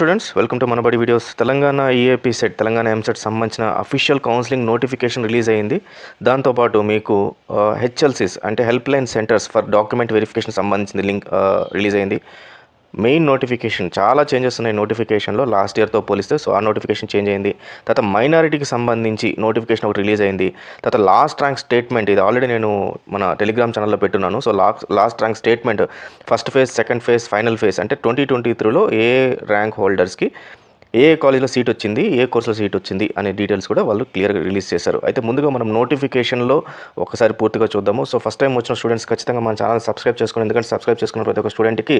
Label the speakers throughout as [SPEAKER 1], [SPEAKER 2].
[SPEAKER 1] Students welcome to Manabadi videos Telangana EAPCET Telangana EAMCET సంబంధించిన official counselling notification release అయింది దాంతోపాటు మీకు uh, హెచ్ఎల్సీస్ అంటే help line centres for document verification సంబంధించిన లింక్ uh, రిలీజ్ అయింది మెయిన్ నోటిఫికేషన్ చాలా చేంజెస్ ఉన్నాయి నోటిఫికేషన్లో లాస్ట్ ఇయర్తో పోలిస్తే సో ఆ నోటిఫికేషన్ చేంజ్ అయింది. తర్వాత మైనారిటీకి సంబంధించి నోటిఫికేషన్ ఒకటి రిలీజ్ అయింది. తర్వాత లాస్ట్ ర్యాంక్ స్టేట్మెంట్ ఇది ఆల్రెడీ నేను మన టెలిగ్రామ్ ఛానల్లో పెట్టున్నాను. So last last rank statement first phase second phase final phase అంటే ట్వంటీ ట్వంటీ త్రీలో ఏ ర్యాంక్ హోల్డర్స్కి ఏ కాలేజ్లో సీట్ వచ్చింది ఏ కోర్సులో సీట్ వచ్చింది అనే డీటెయిల్స్ కూడా వాళ్ళు క్లియర్గా రిలీజ్ చేశారు. అయితే ముందుగా మనం నోటిఫికేషన్లో ఒకసారి పూర్తిగా చూద్దాము. సో ఫస్ట్ టైం వచ్చిన స్టూడెంట్స్ ఖచ్చితంగా మన ఛానల్ సబ్స్క్రైబ్ చేసుకోండి. ఎందుకంటే సబ్స్క్రైబ్ చేసుకున్న ప్రతి ఒక్క స్టూడెంట్కి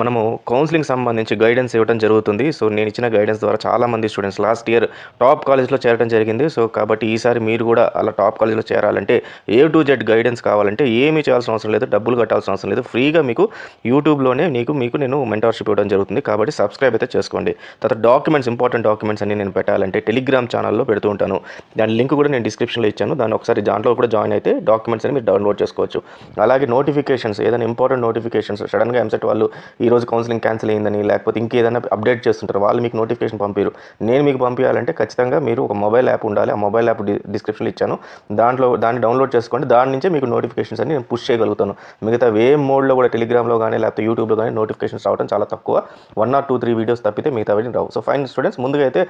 [SPEAKER 1] మనము కౌన్సిలింగ్ సంబంధించి గైడెన్స్ ఇవ్వడం జరుగుతుంది. సో నేను ఇచ్చిన గైడెన్స్ ద్వారా చాలా మంది స్టూడెంట్స్ లాస్ట్ ఇయర్ టాప్ కాలేజ్లో చేరడం జరిగింది. సో కాబట్టి ఈసారి మీరు కూడా అలా టాప్ కాలేజ్లో చేరాలంటే ఏ టు జెడ్ గైడెన్స్ కావాలంటే ఏమీ చేయాల్సిన అవసరం లేదు డబ్బులు కట్టాల్సిన అవసరం లేదు. ఫ్రీగా మీకు యూట్యూబ్లోనే నీకు మీకు నేను మెంటర్షిప్ ఇవ్వడం జరుగుతుంది. కాబట్టి సబ్స్క్రైబ్ అయితే చేసుకోండి. తర్వాత డాక్ డాక్యుమెంట్స్ ఇంపార్టెంట్ డాక్యుమెంట్స్ అన్ని నేను పెట్టాలంటే టెలిగ్రామ్ ఛానల్లో పెడుతూ ఉంటాను. దాని లింక్ కూడా నేను డిస్క్రిప్షన్లో ఇచ్చాను. దాన్ని ఒకసారి దాంట్లో కూడా జాయిన్ అయితే డాక్యుమెంట్స్ అని మీరు డౌన్లోడ్ చేసుకోవచ్చు. అలాగే నోటిఫికేషన్స్ ఏదైనా ఇంపార్టెంట్ నోటిఫికేషన్స్ సడన్గా ఎంసెట్ వాళ్ళు ఈ రోజు కౌన్సిలింగ్ క్యాన్సిల్ అయిందని లేకపోతే ఇంకేదైనా అప్డేట్ చేస్తుంటారు వాళ్ళు మీకు నోటిఫికేషన్ పంపారు. నేను మీకు పంపించాలంటే ఖచ్చితంగా మీరు ఒక మొబైల్ యాప్ ఉండాలి. ఆ మొబైల్ యాప్ డిస్క్రిప్షన్లో ఇచ్చాను. దాంట్లో దాన్ని డౌన్లోడ్ చేసుకోండి. దాని నుంచే మీకు నోటిఫికేషన్స్ అన్ని నేను పుష్ చేయగలుగుతాను. మిగతా ఏ మోడ్లో కూడా టెలిగ్రామ్లో కానీ లేకపోతే యూట్యూబ్లో కానీ నోటిఫికేషన్స్ రావడం చాలా తక్కువ. One or two three videos తప్పితే మిగతా వీటిని రావు. So fine. స్టూడెంట్స్ ముందుగా అయితే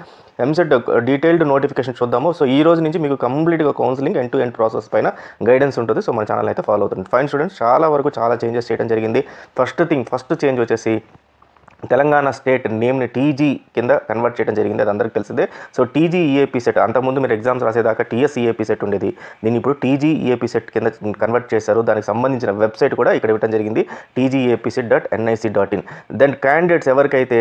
[SPEAKER 1] ఎంసెట్ డీటెయిల్డ్ నోటిఫికేషన్ చూద్దాము. సో ఈ రోజు నుంచి మీకు కంప్లీట్గా counselling end to end process పైన గైడెన్స్ ఉంటుంది. సో మన ఛానల్ అయితే ఫాలో అవుతుంది. ఫైన్ స్టూడెంట్స్ చాలా వరకు చాలా చేంజెస్ చేయడం జరిగింది. ఫస్ట్ థింగ్ ఫస్ట్ చేంజ్ వచ్చేసి తెలంగాణ స్టేట్ నేమ్ని టీజీ కింద కన్వర్ట్ చేయడం జరిగింది అది అందరికీ తెలిసిందే. సో టీజీ ఈఏపీ సెట్ అంతకుముందు మీరు ఎగ్జామ్స్ రాసేదాకా టీఎస్ ఈఏపీ సెట్ ఉండేది. దీన్ని ఇప్పుడు టీజీ ఈఏపీ సెట్ కింద కన్వర్ట్ చేశారు. దానికి సంబంధించిన వెబ్సైట్ కూడా ఇక్కడ ఇవ్వడం జరిగింది TG EAPCET dot NIC dot in then candidates ఎవరికైతే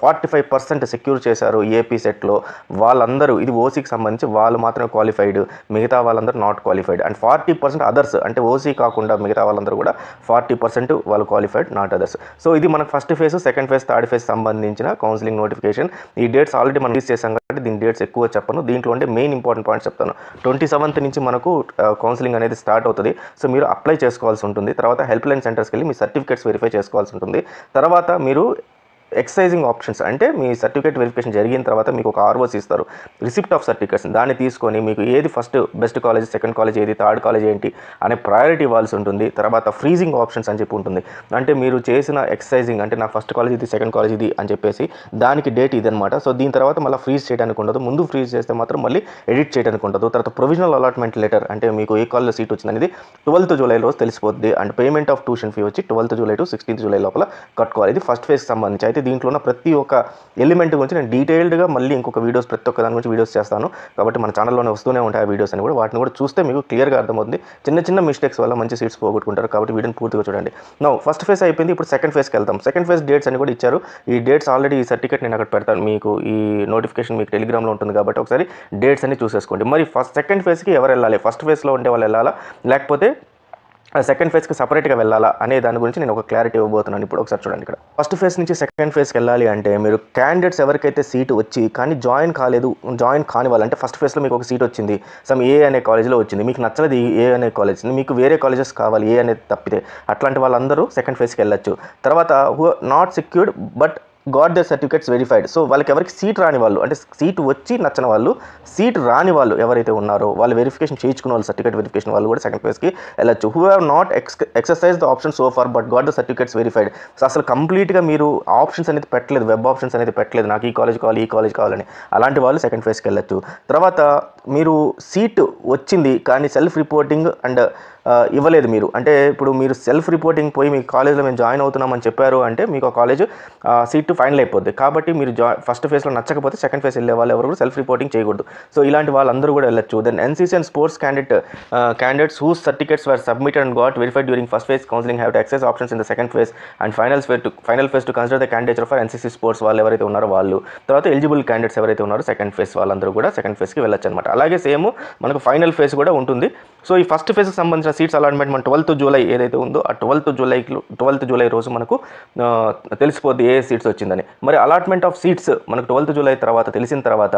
[SPEAKER 1] ఫార్టీ ఫైవ్ పర్సెంట్ సెక్యూర్ చేశారు ఏపీ సెట్లో వాళ్ళందరూ ఇది ఓసీకి సంబంధించి వాళ్ళు మాత్రమే క్వాలిఫైడ్ మిగతా వాళ్ళందరూ not qualified and forty percent others అంటే ఓసీ కాకుండా మిగతా వాళ్ళందరూ కూడా ఫార్టీ పర్సెంట్ వాళ్ళు క్వాలిఫైడ్ నాట్ అదర్స్ సో ఇది మనకు first phase second phase third phase సంబంధించిన కౌన్సిలింగ్ నోటిఫికేషన్ ఈ డేట్స్ ఆల్రెడీ మనం రిలీజ్ చేసాం కాబట్టి దీని డేట్స్ ఎక్కువ చెప్పను. దీంట్లో అంటే మెయిన్ ఇంపార్టెంట్ పాయింట్స్ చెప్తాను. ట్వంటీ సెవెంత్ నుంచి మనకు కౌన్సిలింగ్ అనేది స్టార్ట్ అవుతుంది. సో మీరు అప్లై చేసుకోవాల్సి ఉంటుంది. తర్వాత హెల్ప్ లైన్ సెంటర్స్కి వెళ్ళి మీ సర్టిఫికేట్స్ వెరిఫై చేసుకోవాల్సి ఉంటుంది. తర్వాత మీరు ఎక్సైజింగ్ ఆప్షన్స్ అంటే మీ సర్టిఫికేట్ వెరిఫికేషన్ జరిగిన తర్వాత మీకు ఒక ఆర్ఓస్ ఇస్తారు. రిసిప్ట్ ఆఫ్ సర్టిఫికేట్స్ దాన్ని తీసుకొని మీకు ఏది first best college second college ఏది థర్డ్ కాలేజ్ ఏంటి అనే ప్రయారిటీ ఇవ్వాల్సి ఉంటుంది. తర్వాత ఫ్రీజింగ్ ఆప్షన్స్ అని చెప్పి ఉంటుంది. అంటే మీరు చేసిన ఎక్సైజింగ్ అంటే నా ఫస్ట్ కాలేజ్ ఇది సెకండ్ కాలేజ్ ఇది అని చెప్పేసి దానికి డేట్ ఇది అనమాట సో దీని తర్వాత మళ్ళీ ఫ్రీజ్ చేయడానికి ఉండదు. ముందు ఫ్రీజ్ చేస్తే మాత్రం మళ్ళీ ఎడిట్ చేయడానికి ఉండదు. తర్వాత ప్రొవిజనల్ అలాట్మెంట్ లెటర్ అంటే మీకు ఏ కాలేజ్లో సీట్ వచ్చింది అనేది ట్వెల్త్ జూలై రోజు తెలిసిపోద్ది. And payment of tuition fee వచ్చి twelfth July to sixteenth July లోపల కట్టుకోవాలి. ఇది ఫస్ట్ ఫేజ్కి సంబంధించి. అయితే దీంట్లో ఉన్న ప్రతి ఒక్క ఎలిమెంట్ గురించి నేను డీటెయిల్డ్గా మళ్ళీ ఇంకొక వీడియోస్ ప్రతి ఒక్క దాని గురించి వీడియోస్ చేస్తాను. కాబట్టి మన ఛానల్లోనే వస్తూనే ఉంటాయి ఆ వీడియోస్ అని కూడా. వాటిని కూడా చూస్తే మీకు క్లియర్గా అర్థమవుతుంది. చిన్న చిన్న మిస్టేక్స్ వల్ల మంచి సీట్స్ పోగొట్టుకుంటారు. కాబట్టి వీడియోని పూర్తిగా చూడండి. నో ఫస్ట్ ఫేజ్ అయిపోయింది. ఇప్పుడు సెకండ్ ఫేజ్కి వెళ్తాం సెకండ్ ఫేజ్ డేట్స్ అని కూడా ఇచ్చారు. ఈ డేట్స్ ఆల్రెడీ ఈ సర్టిఫికేట్ నేను అక్కడ పెడతాను. మీకు ఈ నోటిఫికేషన్ మీకు టెలిగ్రామ్లో ఉంటుంది కాబట్టి ఒకసారి డేట్స్ అన్ని చూసేసుకోండి. మరి ఫస్ట్ సెకండ్ ఫేజ్కి ఎవరు వెళ్ళాలి? ఫస్ట్ ఫేజ్లో ఉండే వాళ్ళు వెళ్ళాలా? లేకపోతే సెకండ్ ఫేజ్కి సపరేట్గా వెళ్ళాలా అనే దాని గురించి నేను ఒక క్లారిటీ ఇవ్వబోతున్నాను. ఇప్పుడు ఒకసారి చూడండి ఇక్కడ. ఫస్ట్ ఫేజ్ నుంచి సెకండ్ ఫేజ్కి వెళ్ళాలి అంటే మీరు క్యాండిడేట్స్ ఎవరికైతే సీట్ వచ్చి కానీ జాయిన్ కాలేదు జాయిన్ కాని వాళ్ళు అంటే ఫస్ట్ ఫేజ్లో మీకు ఒక సీట్ వచ్చింది. సమ్ ఏ అనే కాలేజ్లో వచ్చింది. మీకు నచ్చలేదు ఏ అనే కాలేజ్ మీకు వేరే కాలేజెస్ కావాలి ఏ అనేది తప్పితే. అట్లాంటి వాళ్ళందరూ సెకండ్ ఫేజ్కి వెళ్ళొచ్చు. తర్వాత who not secured but got the certificates verified. So వాళ్ళకి ఎవరికి సీట్ రాని వాళ్ళు అంటే సీట్ వచ్చి నచ్చని వాళ్ళు సీట్ రాని వాళ్ళు ఎవరైతే ఉన్నారో వాళ్ళు వెరిఫికేషన్ చేయించుకున్న వాళ్ళు సర్టిఫికేట్ వెరిఫికేషన్ వాళ్ళు కూడా సెకండ్ ఫేజ్కి వెళ్ళచ్చు. Who have not ex exercise the option so far but got the certificates verified so అసలు కంప్లీట్గా మీరు ఆప్షన్స్ అనేది పెట్టలేదు వెబ్ ఆప్షన్స్ అనేది పెట్టలేదు నాకు ఈ కాలేజ్ కావాలి ఈ కాలేజ్ కావాలని. అలాంటి వాళ్ళు సెకండ్ ఫేజ్కి వెళ్ళొచ్చు. తర్వాత మీరు సీట్ వచ్చింది కానీ సెల్ఫ్ రిపోర్టింగ్ అండ్ ఇవ్వలేదు మీరు. అంటే ఇప్పుడు మీరు సెల్ఫ్ రిపోర్టింగ్ పోయి మీ కాలేజ్లో మేము జాయిన్ అవుతున్నామని చెప్పారు అంటే మీకు ఆ కాలేజ్ సీట్ ఫైనల్ అయిపోద్ది. కాబట్టి మీరు జా ఫస్ట్ ఫేజ్లో నచ్చకపోతే సెకండ్ ఫేజ్ వెళ్ళే వాళ్ళు ఎవరు కూడా సెల్ఫ్ రిపోర్టింగ్ చేయకూడదు. సో ఇలాంటి వాళ్ళందరూ కూడా వెళ్ళొచ్చు. Then NCC and sports candidate candidates whose certificates were submitted and got verified during first phase counselling have to access options in the second phase and final phase to final phase to consider the candidate for NCC sports వాళ్ళు ఎవరైతే ఉన్నారో వాళ్ళు. తర్వాత eligible candidates ఎవరైతే ఉన్నారో second phase వాళ్ళందరూ కూడా second ఫేజ్కి వెళ్ళొచ్చు అనమాట అలాగే సేమ్ మనకు ఫైనల్ ఫేజ్ కూడా ఉంటుంది. సో ఈ ఫస్ట్ ఫేజ్కి సంబంధించిన సీట్స్ అలాట్మెంట్ మన ట్వెల్త్ జూలై ఏదైతే ఉందో ఆ ట్వెల్త్ జూలై ట్వెల్త్ జూలై రోజు మనకు తెలిసిపోద్ది ఏ సీట్స్ వచ్చిందని. మరి అలాట్మెంట్ ఆఫ్ సీట్స్ మనకు ట్వెల్త్ జూలై తర్వాత తెలిసిన తర్వాత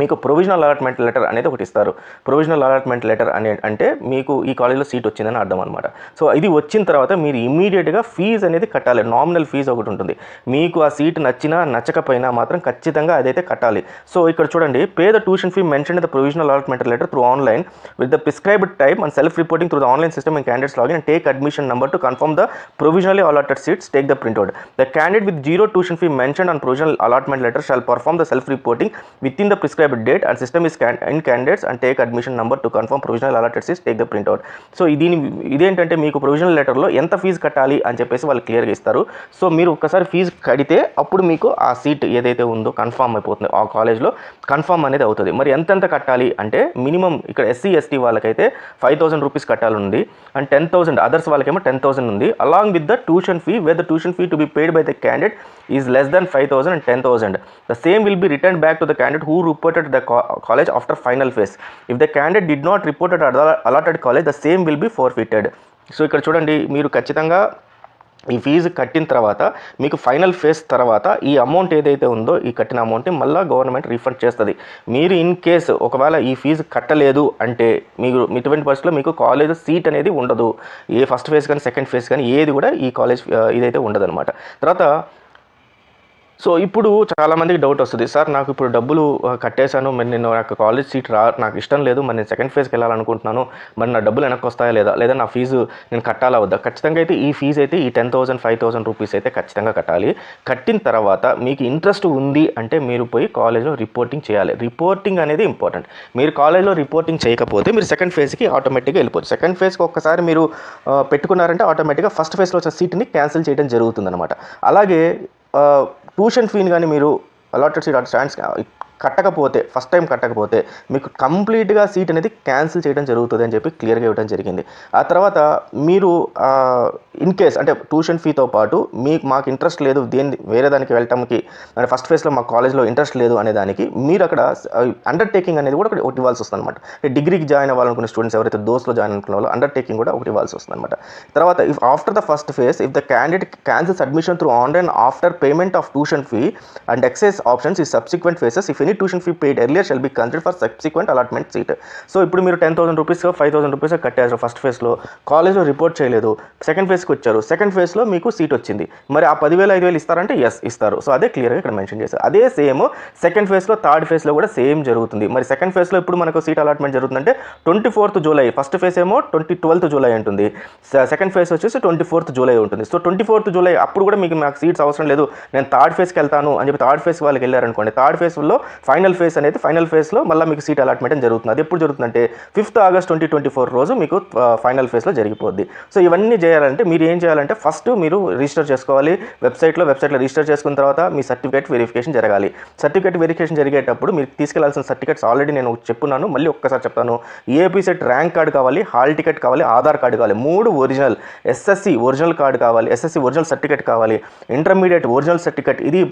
[SPEAKER 1] మీకు ప్రొవిజనల్ అలాట్మెంట్ లెటర్ అనేది ఒకటి ఇస్తారు. ప్రొవిజనల్ అలాట్మెంట్ లెటర్ అనే అంటే మీకు ఈ కాలేజీలో సీట్ వచ్చిందని అర్థం అనమాట సో ఇది వచ్చిన తర్వాత మీరు ఇమీడియట్గా ఫీజు అనేది కట్టాలి. నామినల్ ఫీజు ఒకటి ఉంటుంది. మీకు ఆ సీట్ నచ్చినా నచ్చకపోయినా మాత్రం ఖచ్చితంగా అదైతే కట్టాలి. సో ఇక్కడ చూడండి. Pay the tuition fee mention the provisional allotment letter through online with the prescribed time and self reporting through the online system and candidates login and take admission number to confirm the provisionally allotted seats. Take the candidate with zero tuition fee mention and provisional allotment letter shall letter the self reporting within the the prescribed date and system is can- in candidates and take admission number to confirm provisional allotted seats take the printout. So ఇది ఇదేంటంటే మీకు provisional లెటర్లో ఎంత fee కట్టాలి అని చెప్పేసి వాళ్ళు క్లియర్గా ఇస్తారు. సో మీరు ఒక్కసారి ఫీజు కడితే అప్పుడు మీకు ఆ సీట్ ఏదైతే ఉందో కన్ఫామ్ అయిపోతుంది. ఆ కాలేజ్లో కన్ఫామ్ అనేది అవుతుంది. మరి ఎంతెంత కట్టాలి అంటే మినిమం ఇక్కడ ఎస్సీ ఎస్టీ వాళ్ళకైతే ఫైవ్ థౌసండ్ రూపీస్ కట్టాలి అండ్ టెన్ థౌసండ్ అదర్స్ వాళ్ళకేమో టెన్ థౌసండ్ ఉంది. Along with the tuition fee where the tuition fee to be paid by the candidate is less than five thousand and ten thousand the same will be return back to the candidate who reported the college after final phase if the candidate did not reported allotted college the same will be forfeited so ఇక్కడ చూడండి మీరు ఖచ్చితంగా ఈ fee కట్టిన తర్వాత మీకు final face తర్వాత ఈ అమౌంట్ ఏదైతే ఉందో ఈ కట్టిన అమౌంట్ని మళ్ళీ గవర్నమెంట్ రీఫండ్ చేస్తుంది. మీరు ఇన్ కేసు ఒకవేళ ఈ ఫీజు కట్టలేదు అంటే మీరు ఇటువంటి పరిస్థితుల్లో మీకు కాలేజ్ సీట్ అనేది ఉండదు. ఏ ఫస్ట్ ఫేజ్ కానీ సెకండ్ ఫేజ్ కానీ ఏది కూడా ఈ కాలేజ్ ఇదైతే ఉండదు అనమాట తర్వాత సో ఇప్పుడు చాలామందికి డౌట్ వస్తుంది. సార్ నాకు ఇప్పుడు డబ్బులు కట్టేశాను. మరి నేను నాకు కాలేజ్ సీట్ రా నాకు ఇష్టం లేదు. మరి నేను సెకండ్ ఫేజ్కి వెళ్ళాలనుకుంటున్నాను. మరి నా డబ్బులు వెనక్కి వస్తాయా లేదా? లేదా నా ఫీజు నేను కట్టాలా వద్దా? ఖచ్చితంగా అయితే ఈ ఫీజు అయితే ఈ ten thousand five thousand rupees అయితే ఖచ్చితంగా కట్టాలి. కట్టిన తర్వాత మీకు ఇంట్రెస్ట్ ఉంది అంటే మీరు పోయి కాలేజ్లో రిపోర్టింగ్ చేయాలి. రిపోర్టింగ్ అనేది ఇంపార్టెంట్ మీరు కాలేజ్లో రిపోర్టింగ్ చేయకపోతే మీరు సెకండ్ ఫేజ్కి ఆటోమేటిక్గా వెళ్ళిపోవచ్చు సెకండ్ ఫేజ్కి ఒక్కసారి మీరు పెట్టుకున్నారంటే ఆటోమేటిక్గా ఫస్ట్ ఫేజ్లో వచ్చే సీట్ని క్యాన్సిల్ చేయడం జరుగుతుందన్నమాట. అలాగే ట్యూషన్ ఫీని కానీ మీరు అలాటెడ్ సీట్ స్టాండ్స్ కట్టకపోతే ఫస్ట్ టైం కట్టకపోతే మీకు కంప్లీట్గా సీట్ అనేది క్యాన్సిల్ చేయడం జరుగుతుంది అని చెప్పి క్లియర్గా ఇవ్వడం జరిగింది. ఆ తర్వాత మీరు ఇన్ కేస్ అంటే ట్యూషన్ ఫీతో పాటు మీకు మాకు ఇంట్రెస్ట్ లేదు దేని వేరే దానికి వెళ్ళటానికి అంటే ఫస్ట్ ఫేస్లో మా కాలేజ్లో ఇంట్రెస్ట్ లేదు అనే దానికి మీరు అక్కడ అండర్టేకింగ్ అనేది కూడా ఒకటి ఒకటి ఇవ్వాల్సి వస్తుంది అనమాట డిగ్రీకి జాయిన్ అవ్వాలనుకున్న స్టూడెంట్స్ ఎవరైతే దోస్లో జాయిన్ అనుకున్న వాళ్ళు అండర్టేకింగ్ కూడా ఒకటి ఇవ్వాల్సి వస్తుంది అనమాట తర్వాత if after the first phase if the candidate cancels admission through online after payment of tuition fee and exercise options in subsequent phases if any tuition fee paid earlier shall be consider for subsequent allotment seat so ఇప్పుడు మీరు ten thousand rupees five thousand rupees కట్టారు first ఫేజ్లో కాలేజ్లో report చేయలేదు. Second ఫేజ్కి వచ్చారు. Second ఫేజ్లో మీకు seat వచ్చింది. మరి ఆ పదివేలు ఐదు వేలు ఇస్తారంటే ఎస్ ఇస్తారు. సో అదే క్లియర్గా ఇక్కడ మెన్షన్ చేశారు. అదే సేమ్ సెకండ్ ఫేజ్లో థర్డ్ ఫేజ్లో కూడా సేమ్ జరుగుతుంది. మరి సెకండ్ ఫేజ్లో ఇప్పుడు మనకు సీట్ అలాట్మెంట్ జరుగుతుందంటే twenty fourth July first phase ఏమో ట్వంటీ ట్వెల్త్ జూలై ఉంటుంది సెకండ్ ఫేజ్ వచ్చేసి ట్వంటీ ఫోర్త్ జూలై ఉంటుంది. సో ట్వంటీ ఫోర్త్ జూలై అప్పుడు కూడా మీకు నాకు సీట్స్ అవసరం లేదు. నేను థర్డ్ ఫేజ్కి వెళ్తాను అని చెప్పి థర్డ్ ఫేజ్ వాళ్ళకి వెళ్ళారనుకోండి. థర్డ్ ఫేజ్లో ఫైనల్ ఫేజ్ అనేది ఫైనల్ ఫేజ్లో మళ్ళీ మీకు సీట్ అలాట్మెంట్ అని జరుగుతుంది. అది ఎప్పుడు జరుగుతుందంటే fifth August twenty twenty four రోజు మీకు ఫైనల్ ఫేజ్లో జరిగిపోద్ది. సో ఇవన్నీ చేయాలంటే మీరు ఏం చేయాలంటే ఫస్ట్ మీరు రిజిస్టర్ చేసుకోవాలి. వెబ్సైట్లో వెబ్సైట్లో రిజిస్టర్ చేసుకున్న తర్వాత మీ సర్టిఫికేట్ వెరిఫికేషన్ జరగాలి. సర్టిఫికేట్ వెరిఫికేషన్ జరిగేటప్పుడు మీరు తీసుకెళ్ళాల్సిన సర్టిఫికేట్స్ ఆల్రెడీ నేను చెప్పున్నాను. మళ్ళీ ఒక్కసారి చెప్తాను. ఏపీ సెట్ ర్యాంక్ కార్డు కావాలి హాల్ టికెట్ కావాలి ఆధార్ కార్డు కావాలి. మూడు ఒరిజినల్ ఎస్ఎస్సి ఒరిజినల్ కార్డు కావాలి ఎస్ఎస్సి ఒరిజినల్ సర్టిఫికేట్ కావాలి. ఇంటర్మీడియట్ ఒరిజినల్ సర్టిఫికేట్ ఇది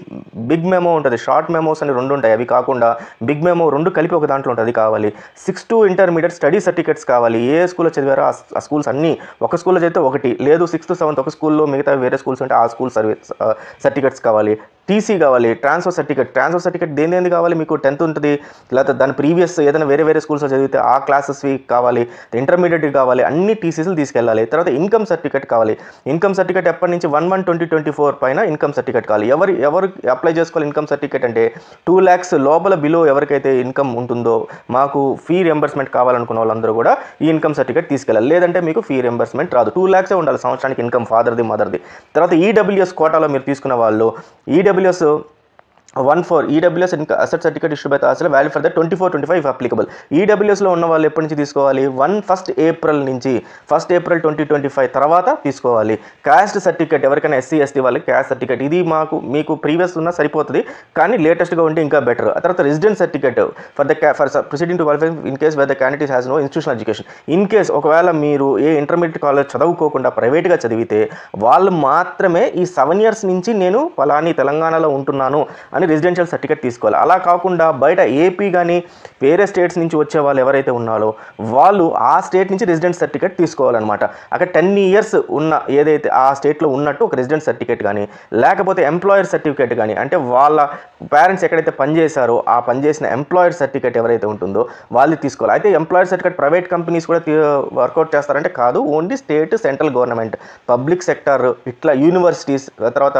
[SPEAKER 1] బిగ్ మెమో ఉంటుంది షార్ట్ మెమోస్ అని రెండు ఉంటాయి. అవి కాకుండా బిగ్ మెమో రెండు కలిపి ఒక దాంట్లో ఉంటుంది కావాలి. Six to intermediate study certificates కావాలి. ఏ స్కూల్లో చదివారో ఆ ఆ స్కూల్స్ అన్నీ ఒక స్కూల్లో చదివితే ఒకటి. లేదు సిక్స్త్ సెవెంత్ ఒక స్కూల్లో మిగతా వేరే స్కూల్స్ ఉంటే ఆ స్కూల్ సర్వీస్ సర్టిఫికేట్స్ కావాలి. టీసీ కావాలి ట్రాన్స్ఫర్ సర్టిఫికేట్ ట్రాన్స్ఫర్ సర్టిఫికేట్ దేని దేని కావాలి మీకు టెన్త్ ఉంటుంది లేకపోతే దాని ప్రీవియస్ ఏదైనా వేరే వేరే స్కూల్స్లో చదివితే ఆ క్లాసెస్వి కావాలి ఇంటర్మీడియట్ కావాలి అన్ని టీసీస్లు తీసుకెళ్ళాలి. తర్వాత ఇన్కమ్ సర్టిఫికేట్ కావాలి. ఇన్కమ్ సర్టిఫికేట్ ఎప్పటి నుంచి one one twenty twenty four పైన ఇన్కమ్ సర్టిఫికేట్ కావాలి. ఎవరు ఎవరు అప్లై చేసుకోవాలి ఇన్కమ్ సర్టిఫికేట్ అంటే టూ ల్యాక్స్ లోపల బిలో ఎవరికైతే ఇన్కమ్ ఉంటుందో మాకు ఫీ రియంబర్స్మెంట్ కావాలనుకున్న వాళ్ళందరూ కూడా ఈ ఇన్కమ్ సర్టిఫికేట్ తీసుకెళ్ళాలి. లేదంటే మీకు ఫీ రియంబర్స్మెంట్ రాదు. టూ ల్యాక్సే ఉండాలి. సంవత్సరానికి ఇన్కమ్ ఫాదర్ది మదర్ది. తర్వాత ఈడబ్ల్యూఎస్ కోటాలో మీరు తీసుకున్న వాళ్ళు ఈడబ్ల్యూఎస్ వన్ ఫోర్ ఈడబ్ల్యూఎస్ ఇంకా asset certificate issue by tehsil value for the twenty four twenty five applicable ఈడబ్ల్యూఎస్లో ఉన్న వాళ్ళు ఎప్పటి నుంచి తీసుకోవాలి? వన్ ఫస్ట్ ఏప్రిల్ నుంచి. First April twenty twenty five తర్వాత తీసుకోవాలి. క్యాస్ట్ సర్టిఫికేట్ ఎవరికైనా ఎస్సీ ఎస్టీ వాళ్ళకి క్యాస్ట్ సర్టిఫికేట్ ఇది మాకు మీకు ప్రీవియస్ ఉన్న సరిపోతుంది కానీ లేటెస్ట్గా ఉంటే ఇంకా బెటర్ ఆ తర్వాత resident certificate for the for president qualify in case where the candidate has no institution education in case ఒకవేళ మీరు ఏ ఇంటర్మీడియట్ కాలేజ్ చదువుకోకుండా ప్రైవేట్గా చదివితే వాళ్ళు మాత్రమే ఈ సెవెన్ ఇయర్స్ నుంచి నేను ఫలాని తెలంగాణలో ఉంటున్నాను అని రెసిడెన్షియల్ సర్టిఫికేట్ తీసుకోవాలి. అలా కాకుండా బయట ఏపీ కానీ వేరే స్టేట్స్ నుంచి వచ్చే వాళ్ళు ఎవరైతే ఉన్నారో వాళ్ళు ఆ స్టేట్ నుంచి రెసిడెంట్ సర్టిఫికేట్ తీసుకోవాలన్నమాట. అక్కడ టెన్ ఇయర్స్ ఉన్న ఏదైతే ఆ స్టేట్లో ఉన్నట్టు ఒక రెసిడెంట్ సర్టిఫికేట్ కానీ లేకపోతే ఎంప్లాయర్ సర్టిఫికేట్ కానీ అంటే వాళ్ళ పేరెంట్స్ ఎక్కడైతే పనిచేశారో ఆ పనిచేసిన ఎంప్లాయర్ సర్టిఫికేట్ ఎవరైతే ఉంటుందో వాళ్ళు తీసుకోవాలి. అయితే ఎంప్లాయర్ సర్టిఫికేట్ ప్రైవేట్ కంపెనీస్ కూడా వర్కౌట్ చేస్తారంటే కాదు only state central government public sector ఇట్లా యూనివర్సిటీస్ తర్వాత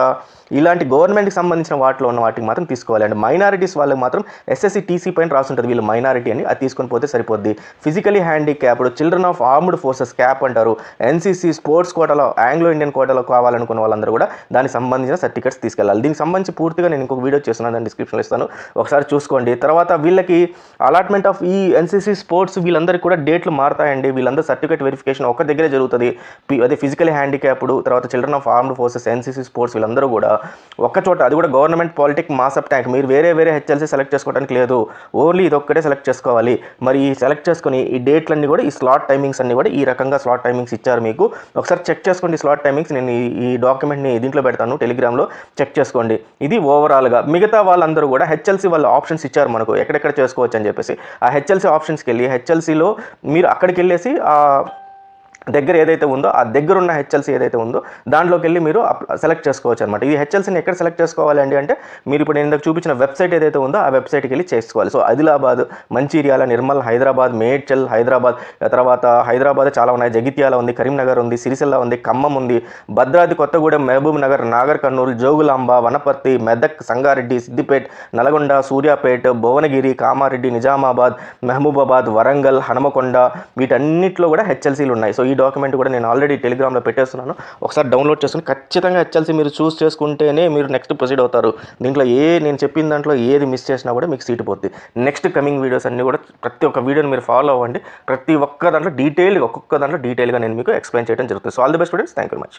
[SPEAKER 1] ఇలాంటి గవర్నమెంట్కి సంబంధించిన వాటిలో ఉన్న వాటికి మాత్రం తీసుకోవాలి. అండ్ మైనారిటీస్ వాళ్ళకి మాత్రం ఎస్ఎస్సి టీసీ పైన రాసుంటుంది వీళ్ళు మైనారిటీ అని అది తీసుకొని పోతే సరిపోద్ది. Physically handicapped children of armed forces CAP అంటారు. ఎన్సీసీ స్పోర్ట్స్ కోటాలో ఆంగ్లో ఇండియన్ కోటాలో కావాలనుకున్న వాళ్ళందరూ కూడా దానికి సంబంధించిన సర్టిఫికేట్స్ తీసుకెళ్ళాలి. దీనికి సంబంధించి పూర్తిగా నేను ఇంకొక వీడియో చేస్తున్నాను. దాని డిస్క్రిప్షన్లో ఇస్తాను. ఒకసారి చూసుకోండి. తర్వాత వీళ్ళకి అలాట్మెంట్ ఆఫ్ ఈ ఎన్సీసీ స్పోర్ట్స్ వీళ్ళందరికీ కూడా డేట్లు మారుతాయండి. వీళ్ళందరూ సర్టిఫికేట్ వెరిఫికేషన్ ఒక దగ్గరే జరుగుతుంది. అదే ఫిజికల్ హ్యాండిక్యాప్డ్ తర్వాత children of armed forces NCC sports వీళ్ళందరూ కూడా ఒక్క చోట అది కూడా గవర్నమెంట్ పాలిటిక్ మాసప్ ట్యాంక్. మీరు వేరే వేరే హెచ్ఎల్సీ సెలెక్ట్ చేసుకోవడానికి లేదు. ఓన్లీ ఇది ఒక్కటే సెలెక్ట్ చేసుకోవాలి. మరి ఈ సెలెక్ట్ చేసుకుని ఈ డేట్లన్నీ కూడా ఈ స్లాట్ టైమింగ్స్ అన్ని కూడా ఈ రకంగా స్లాట్ టైమింగ్స్ ఇచ్చారు మీకు. ఒకసారి చెక్ చేసుకోండి స్లాట్ టైమింగ్స్. నేను ఈ- ఈ డాక్యుమెంట్ని దీంట్లో పెడతాను. టెలిగ్రామ్లో చెక్ చేసుకోండి. ఇది ఓవరాల్గా మిగతా వాళ్ళందరూ కూడా హెచ్ఎల్సీ వాళ్ళ ఆప్షన్స్ ఇచ్చారు మనకు. ఎక్కడెక్కడ చేసుకోవచ్చు అని చెప్పేసి. ఆ హెచ్ఎల్సీ ఆప్షన్స్కి వెళ్ళి హెచ్ఎల్సీలో మీరు అక్కడికి వెళ్ళేసి ఆ దగ్గర ఏదైతే ఉందో ఆ దగ్గర ఉన్న హెచ్ఎల్సీ ఏదైతే ఉందో దాంట్లోకి వెళ్ళి మీరు సెలెక్ట్ చేసుకోవచ్చు అనమాట ఈ హెచ్ఎల్సీని ఎక్కడ సెలెక్ట్ చేసుకోవాలి అండి అంటే మీరు ఇప్పుడు నేను ఇందాక చూపించిన వెబ్సైట్ ఏదైతే ఉందో ఆ వెబ్సైట్కి వెళ్ళి చేసుకోవాలి. సో ఆదిలాబాద్ మంచిర్యాల నిర్మల్ హైదరాబాద్ మేడ్చల్ హైదరాబాద్ తర్వాత హైదరాబాద్ చాలా ఉన్నాయి. జగిత్యాల ఉంది కరీంనగర్ ఉంది సిరిసిల్ల ఉంది ఖమ్మం ఉంది భద్రాద్రి కొత్తగూడెం మహబూబ్ నగర్ నాగర్ కర్నూలు జోగులాంబ వనపర్తి మెదక్ సంగారెడ్డి సిద్దిపేట్ నల్గొండ సూర్యాపేట్ భువనగిరి కామారెడ్డి నిజామాబాద్ మహబూబాబాద్ వరంగల్ హనుమకొండ వీటన్నిటిలో కూడా హెచ్ఎల్సీలు ఉన్నాయి. సో ఈ డాక్యుమెంట్ కూడా నేను ఆల్రెడీ టెలిగ్రామ్లో పెట్టేస్తున్నాను. ఒకసారి డౌన్లోడ్ చేసుకుని ఖచ్చితంగా హెచ్ఎల్సీ మీరు చూస్ చేసుకుంటేనే మీరు నెక్స్ట్ ప్రొసీడ్ అవుతారు. దీంట్లో ఏ నేను చెప్పిన దాంట్లో ఏది మిస్ చేసినా కూడా మీకు సీట్ పోద్ది. నెక్స్ట్ కమింగ్ వీడియోస్ అన్నీ కూడా ప్రతి ఒక్క వీడియోని మీరు ఫాలో అవ్వండి. ప్రతి ఒక్క దాంట్లో డీటెయిల్గా ఒక్కొక్క దాంట్లో డీటెయిల్గా నేను మీకు ఎక్స్ప్లెయిన్ చేయడం జరుగుతుంది. So all the best students. Thank you much.